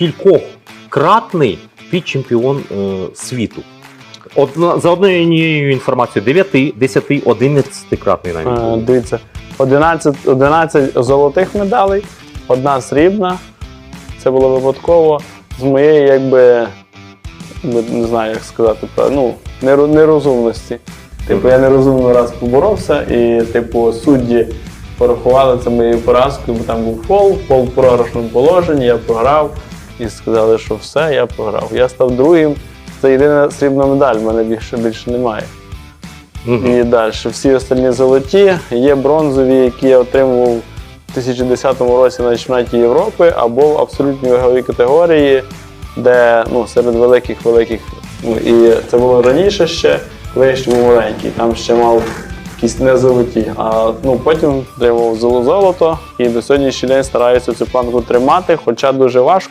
кількохкратний підчемпіон е, світу. Одна, за однією інформацією, 9, 10, 11-кратний навіть. Е, Дивіться, 11, 11 золотих медалей, одна срібна. Це було випадково. З моєї, якби, не знаю, як сказати, ну, нерозумності. Типу, я нерозумно раз поборовся, і, типу, судді порахували це моєю поразкою, бо там був фол, фол в програшному положенні, я програв. І сказали, що все, я програв. Я став другим. Це єдина срібна медаль, в мене більше більше немає. Мгм. І далі. Всі остальні золоті. Є бронзові, які я отримував у 2010 році на чемпіонаті Європи, або в абсолютній ваговій категорії, де ну, серед великих великих. Ну, і це було раніше ще, коли я ще був маленький. Там ще мав якісь не золоті. А ну, потім отримав золото і до сьогоднішнього день стараюся цю планку тримати, хоча дуже важко.